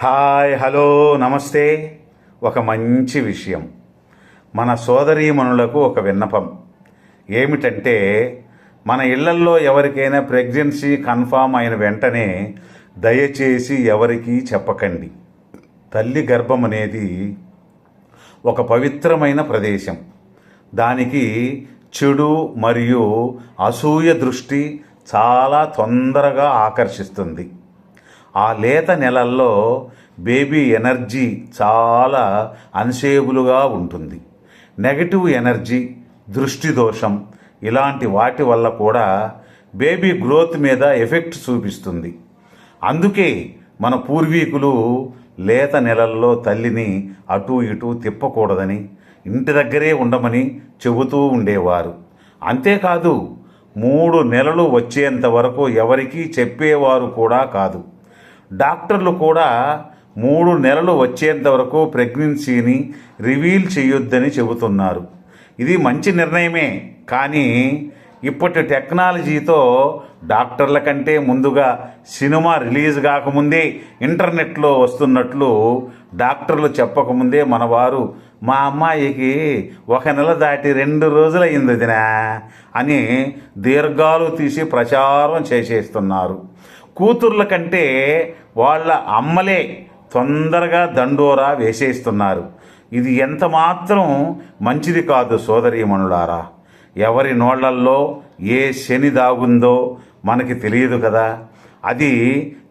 Hi hello నమస్తే. ఒక మంచి విషయం. మన సోదరీమణులకు ఒక విన్నపం. ఏమిటంటే మన ఇళ్ళల్లో ఎవరికైనా ప్రెగ్నెన్సీ కన్ఫామ్ అయిన వెంటనే దయచేసి ఎవరికీ చెప్పకండి. తల్లి గర్భం అనేది ఒక పవిత్రమైన ప్రదేశం. దానికి చెడు మరియు అసూయ దృష్టి చాలా తొందరగా ఆకర్షిస్తుంది. ఆ లేత నెలల్లో బేబీ ఎనర్జీ చాలా అన్సేబుల్గా ఉంటుంది. నెగటివ్ ఎనర్జీ దృష్టి దోషం ఇలాంటి వాటి వల్ల కూడా బేబీ గ్రోత్ మీద ఎఫెక్ట్ చూపిస్తుంది. అందుకే మన పూర్వీకులు లేత నెలల్లో తల్లిని అటు ఇటు తిప్పకూడదని ఇంటి దగ్గరే ఉండమని చెబుతూ ఉండేవారు. అంతేకాదు మూడు నెలలు వచ్చేంత వరకు ఎవరికీ చెప్పేవారు కూడా కాదు. డాక్టర్లు కూడా మూడు నెలలు వచ్చేంత వరకు ప్రెగ్నెన్సీని రివీల్ చేయొద్దని చెబుతున్నారు. ఇది మంచి నిర్ణయమే కానీ ఇప్పటి టెక్నాలజీతో డాక్టర్ల కంటే ముందుగా సినిమా రిలీజ్ కాకముందే ఇంటర్నెట్లో వస్తున్నట్లు డాక్టర్లు చెప్పకముందే మనవారు మా అమ్మాయికి ఒక నెల దాటి రెండు రోజులయ్యింది వదినా అని దీర్ఘాలు తీసి ప్రచారం చేసేస్తున్నారు. కూతుర్ల కంటే వాళ్ళ అమ్మలే తొందరగా దండోరా వేసేస్తున్నారు ఇది ఎంత మాత్రం మంచిది కాదు సోదరీమణులారా ఎవరి నోళ్ళల్లో ఏ శని దాగుందో మనకి తెలియదు కదా. అది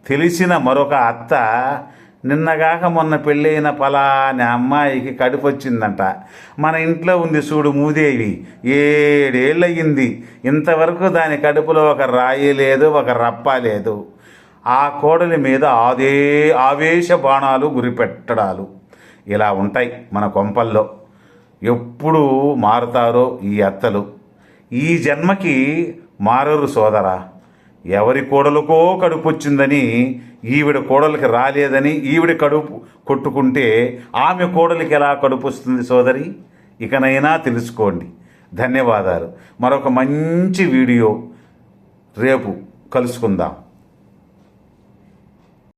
తెలిసిన మరొక అత్త నిన్నగాక మొన్న పెళ్ళైన పలాని అమ్మాయికి కడుపు వచ్చిందంట మన ఇంట్లో ఉంది చూడు మూదేవి. ఏడేళ్ళయింది. ఇంతవరకు దాని కడుపులో ఒక రాయి లేదు ఒక రప్ప లేదు. ఆ కోడలి మీద అదే ఆవేశ బాణాలు గురిపెట్టడాలు. ఇలా ఉంటాయి మన కొంపల్లో. ఎప్పుడు మారుతారో ఈ అత్తలు. ఈ జన్మకి మారరు సోదరా. ఎవరి కోడలకో కడుపు వచ్చిందని ఈవిడ కోడలికి రాలేదని ఈవిడ కడుపు కొట్టుకుంటే ఆమె కోడలికి ఎలా కడుపు వస్తుంది సోదరి? ఇకనైనా తెలుసుకోండి. ధన్యవాదాలు. మరొక మంచి వీడియో రేపు కలుసుకుందాం.